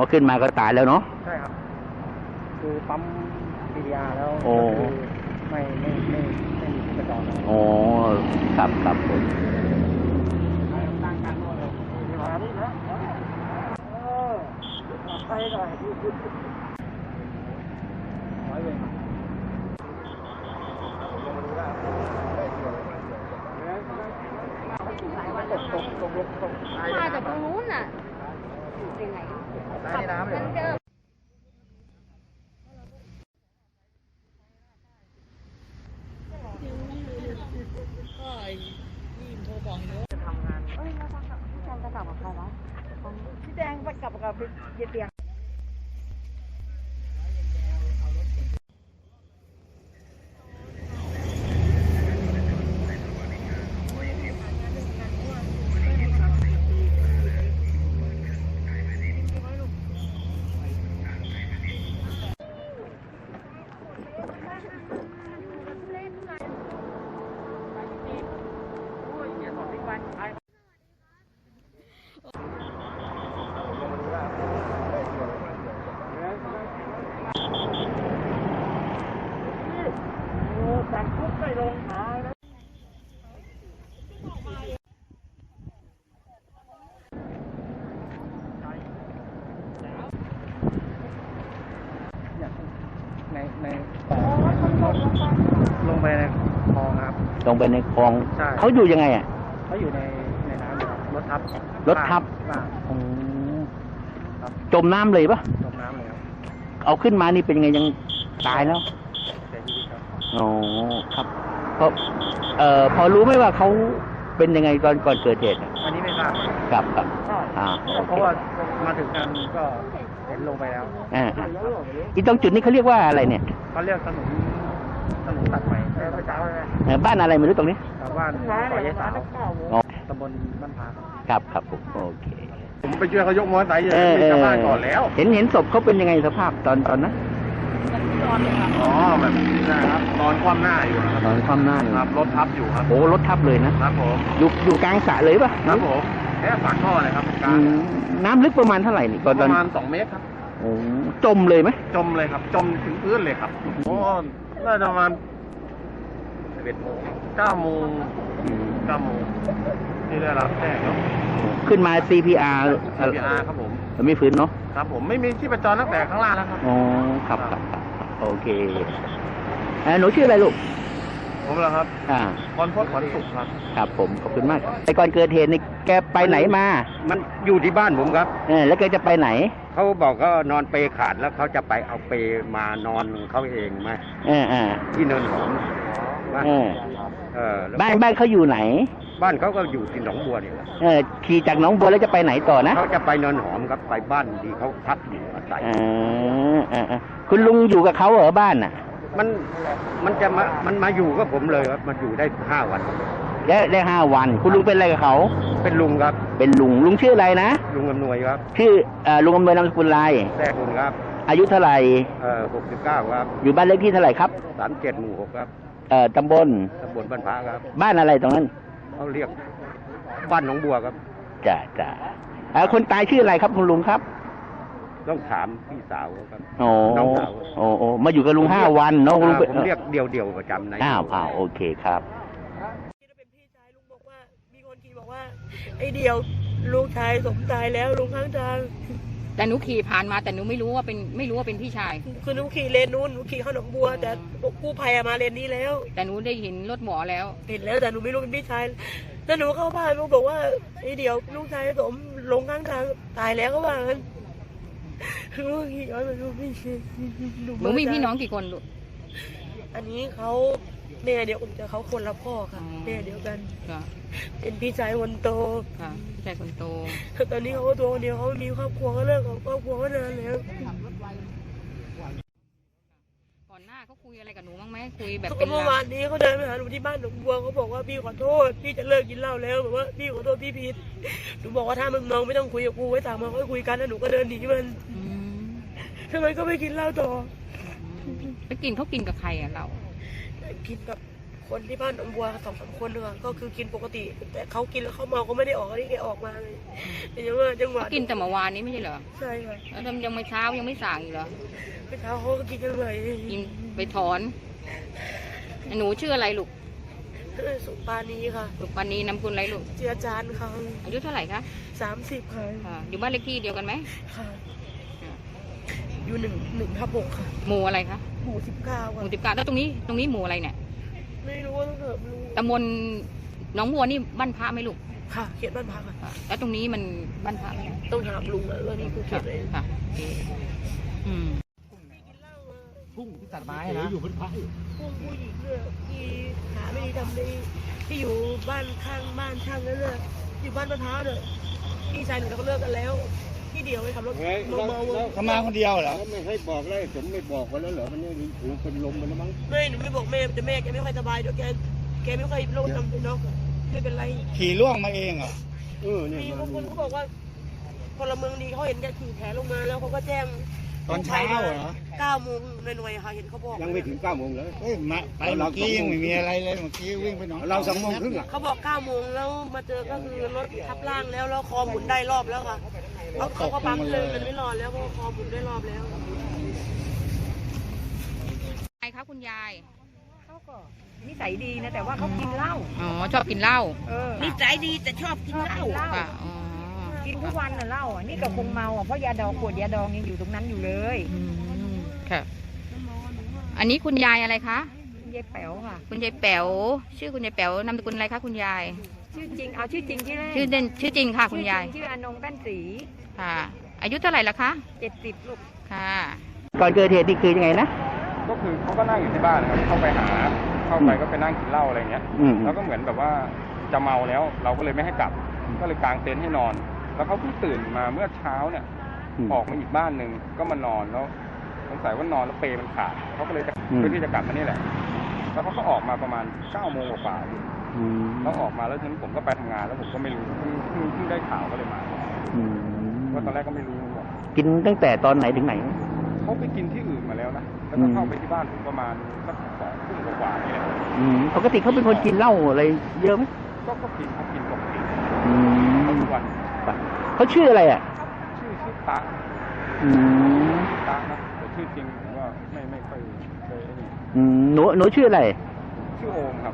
เอาขึ้นมาก็ตายแล้วเนาะใช่ครับคือปั๊มปีดีอาร์แล้วโอ้ก็คือไม่ไม่ไม่ไม่มีที่ประจรแล้วอ๋อครับครับผมตั้งกันหมดเลยมานี่นะเออไปหน่อยร้อยเวรตกตกตกตกตกมาจากตรงนู้นน่ะยังไงได้ใน น้ำเลยมันเดิมทำงานเอ้ยแล้วพี่แจงจะกลับกับใครวะพี่แดงไปกลับกับเยเตียง แต่คุกไม่ลงหายนะ ในใน ลงไปในคลองครับ ลงไปในคลองใช่ เขาอยู่ยังไงอะ เขาอยู่ในในน้ำอยู่ครับรถทับรถทับลากอ๋อครับจมน้ำเลยปะจมน้ำเลยครับเอาขึ้นมานี่เป็นยังไงยังตายแล้วเสียชีวิตครับอ๋อครับเพราะเอ่อพอรู้ไหมว่าเขาเป็นยังไงตอนก่อนเกิดเหตุอะอันนี้ไม่ทราบครับครับ อ่าโอเพเคราะว่ามาถึงกันก็เห็นลงไปแล้วอ่าอีตรงจุดนี้เขาเรียกว่าอะไรเนี่ย เขาเรียกถนน ถนนตัดใหม่ใช่ไหมจ๊ะเอ่อบ้านอะไรไม่รู้ตรงนี้ชาวบ้านซอยยายสาวอ๋อ ตำบลบ้านพาครับครับครับผมโอเคผมไปช่วยเขายกมอเตอร์ไซค์อยู่เออมีชาวบ้านก่อนแล้ว เห็นเห็นศพเขาเป็นยังไงสภาพตอนตอนนั้นอ๋อแบบนะครับนอนคว่ำหน้าอยู่นะครับนอนคว่ำหน้าอยู่ครับรถทับอยู่ครับ โอ้รถทับเลยนะครับผม อยู่อยู่กลางสระเลยปะครับผมแค่ฝากท่อเลยครับกอืลางมน้ำลึกประมาณเท่าไหร่นี่ตอนปตอนระมาณสองเมตรครับ โอ้จมเลยไหมจมเลยครับ จมถึงพื้นเลยครับโอ้ น่าจะประมาณสิบเอ็ดโมงเก้าโมงอืมเก้าโมงที่ได้รับแจ้งครับ ขึ้นมา CPR เอ่อ CPR ครับผม ไม่ฟื้นเนาะครับผมไม่มีที่ประจรตั้งแต่ข้างล่างแล้วครับ อ๋อครับครับครับโอเคเอ่อหนูชื่ออะไรลูก ผมเหรอครับอ่าพรพจน์ขวัญสุขครับ ครับผมขอบคุณมากไอ้ก่อนเกิดเหตุนี่แกไปไหนมามันอยู่ที่บ้านผมครับ เออแล้วแกจะไปไหน เขาบอกก็นอนเปรขาดแล้วเขาจะไปเอาเปรมานอนเขาเองมาเออเออที่เนินหอมมาเออเออแล้วบ้านบ้านเขาอยู่ไหน บ้านเขาก็อยู่ที่หนองบัวนี่แหละเออขี่จากหนองบัวแล้วจะไปไหนต่อนะเขาจะไปเนินหอมครับไปบ้านที่เขาพักอยู่อาศัยเออเออเออคุณลุงอยู่กับเขาเหรอบ้านน่ะ มันมันจะมามันมาอยู่กับผมเลยครับมันอยู่ได้ห้าวัน ได้ได้ห้าวัน คุณลุงเป็นอะไรกับเขา เป็นลุงครับ เป็นลุงลุงชื่ออะไรนะ ลุงอำนวยครับ ชื่อเอ่อลุงอำนวยนามสกุลอะไรแท้คุณครับอายุเท่าไหร่เอ่อหกสิบเก้าครับอยู่บ้านเลขที่เท่าไหร่ครับสามเจ็ดหมู่หกครับเอ่อตำบลตำบลบ้านพระครับบ้านอะไรตรงนั้นเขาเรียกบ้านหนองบัวครับ จ้ะจ้ะเอ่อคนตายชื่ออะไรครับคุณลุงครับ ต้องถามพี่สาวเขาครับโอ้น้องสาวโอ้โอ้มาอยู่กับลุงห้าวันเนาะลุงอ่าผมเรียกเดียวเดียวๆประจำในอ้าวอ้าวโอเคครับที่เป็นพี่ชายลุงบอกว่ามีคนขี่บอกว่าไอเดียวลูกชายสมตายแล้วลุงข้างทางแต่หนูขี่ผ่านมาแต่หนูไม่รู้ว่าเป็นไม่รู้ว่าเป็นพี่ชายคือหนูขี่เลนนู้นหนูขี่เข้าหนองบัว แต่กู้ภัยอะมาเลนนี้แล้ว แต่หนูได้เห็นรถหมอแล้วเห็นแล้วแต่หนูไม่รู้เป็นพี่ชายแล้วหนูเข้าบ้านลุงบอกว่าไอเดียวลูกชายสมลงข้างทางตายแล้วก็ว่างั้น หนูก็ขี่ย้อนไปดูพี่ชายหนูมีพี่น้องกี่คนลูก อันนี้เขาแม่เดียวกันแต่เขาคนละพ่อค่ะอ๋อแม่เดียวกันค่ะเป็นพี่ชายคนโตค่ะพี่ชายคนโต ตอนนี้เขาก็ตัวคนเดียวเขามีครอบครัวเขาเลิกกับครอบครัวเขานานแล้วก่อนหน้า เขาคุยอะไรกับหนูบ้างไหมคุยแบบก็เป็นเมื่อลางวานนี้เขาเดินไปหาหนูที่บ้านหนองบัวเขาบอกว่าพี่ขอโทษพี่จะเลิกกินเหล้าแล้วแบบว่าพี่ขอโทษพี่ผิดหนูบอกว่าถ้ามึงเมาไม่ต้องคุยกับกูไว้ต่างมาค่อยคุยกันแล้วหนูก็เดินหนีมันอืมทำไมก็ไม่กินเหล้าต่อไปกินเขากินกับใครอะเรากินกับ คคนที่บ้านหนองบัวสองสามคนเลยค่ะก็คือกินปกติ แต่เขากินแล้วเขาเมาเขาไม่ได้ออกอันนี้แกออกมาเลยแต่ยังว่าจังหวะกินแต่เมื่อวานนี้ไม่ใช่เหรอใช่ค่ะแล้วทำยังไม่เช้ายังไม่สั่งอีกเหรอเมื่อเช้าเขาก็กินกันเลยกินไปถอน หนูชื่ออะไรลูกสุปานีค่ะลูกปันนี้นำคุณอะไรลูกเจียจานค่ะอายุเท่าไหร่คะสามสิบค่ะอ่าอยู่บ้านเลขที่เดียวกันไหมค่ะอยู่หนึ่งหนึ่งทับหกค่ะหมู่อะไรคะหมู่สิบเก้าหค่ะมู่สิบเก้าแล้วตรงนี้ตรงนี้หมู่อะไรเนี่ย ไม่รู้ว่าต้องเถอะไม่รู้ตำบลหนองบัวนี่บ้านพระไหมลูกค่ะเขียนบ้านพักค่ะอ่าแล้วตรงนี้มันบ้านพระไหมต้องถามลุงอะว่านี่คือเขียนอะไรค่ะโอเคอืม พุ่งที่ตัดไม้นะอยู่บนพระพวกผู้หญิงเนี่ยที่หาไม่ดีทำดีที่อยู่บ้านข้างบ้านช่างนั่นเลยอยู่บ้านมะพร้าวเนี่ยพี่ชายหนูเขาเลิกกันแล้ว ที่เดียวไปขับรถเมาเมาๆเขามาคนเดียวเหรอไม่ให้บอกเลยผมไม่บอกไว้แล้วเหรอมันนี่ถึงเป็นลมไปแล้วมั้งไม่หนูไม่บอกแม่แต่แม่แกไม่ค่อยสบายเดี๋ยวแกแกไม่ค่อยโรคจำเป็นนอกไม่เป็นไรขี่ล่วงมาเองเหรอ เออเนี่ยมีมับานงคนเขาบอกว่าพลเมืองดีเขาเห็นแกขี่แผลลงมาแล้วเขาก็แจ้งตอนเช้าเหรอ เก้าโมงหน่วยๆค่ะเห็นเขาบอก ยังไม่ถึงเก้าโมงเลย เฮ้ยมาไปเมื่อกี้ยังไม่มีอะไรเลยเมื่อกี้วิ่งไปหนองเราสองโมงครึ่งอะเขาบอกเก้าโมงแล้วมาเจอก็คือรถทับล่างแล้วแล้วคอหมุนได้รอบแล้วค่ะ เขาเขาก็ปั๊มเลยมันไม่รอดแล้วเพราะว่าคอหมุนได้รอบแล้วใครคะคุณยายเขาก็นิสัยดีนะแต่ว่าเขากินเหล้าอ๋อชอบกินเหล้าเออนิสัยดีแต่ชอบกินเหล้าค่ะอ๋อกินทุกวันน่ะเหล้าอะนี่ก็คงเมาอะเพราะยาดองขวดยาดองยังอยู่ตรงนั้นอยู่เลยอืมค่ะ อันนี้คุณยายอะไรคะ ยายแป๋วค่ะ คุณยายแป๋วชื่อคุณยายแป๋วนามสกุลอะไรคะคุณยาย ชื่อจริงเอาชื่อจริงชื่อแรกชื่อเด่นชื่อจริงค่ะ คุณยายชื่อจริงชื่ออนงแป้นสีค่ะ อายุเท่าไหร่ละคะเจ็ดสิบลูกค่ะ ก่อนเกิดเหตุนี่คือยังไงนะก็คือเขาก็นั่งอยู่ที่บ้านนะครับเข้าไปหา เข้าไปก็ไปนั่งกินเหล้าอะไรเงี้ยอืมแล้วก็เหมือนแบบว่าจะเมาแล้ว เราก็เลยไม่ให้กลับ ก็เลยกางเต็นท์ให้นอน แล้วเขาเพิ่งตื่นมาเมื่อเช้าเนี่ย อืม ออกมาอีกบ้านหนึ่งก็มานอนแล้วสงสัยว่านอนแล้วเปรมันขาดเขาก็เลยจะอืม เพื่อที่จะกลับมานี่แหละ แล้วเขาก็ออกมาประมาณเก้าโมงกว่าๆอืมแล้วออกมาแล้วทีนี้ผมก็ไปทำงานแล้วผมก็ไม่รู้เพิ่งเพิ่งเพิ่งได้ข่าวก็เลยมาอืมว่าตอนแรกก็ไม่รู้ว่ากินตั้งแต่ตอนไหนถึงไหน เขาไปกินที่อื่นมาแล้วนะแล้วก็เข้าไปที่บ้านผมประมาณสักสองทุ่มกว่าๆนี่แหละอืมปกติเขาเป็นคนกินเหล้าอะไรเยอะไหมก็ก็กินเขากินปกติอืมเขาทุกวันเขาชื่ออะไรอะ ชื่อชื่อตะอืมตะนะแต่ชื่อจริงผมว่าไม่ไม่ค่อย เคยไ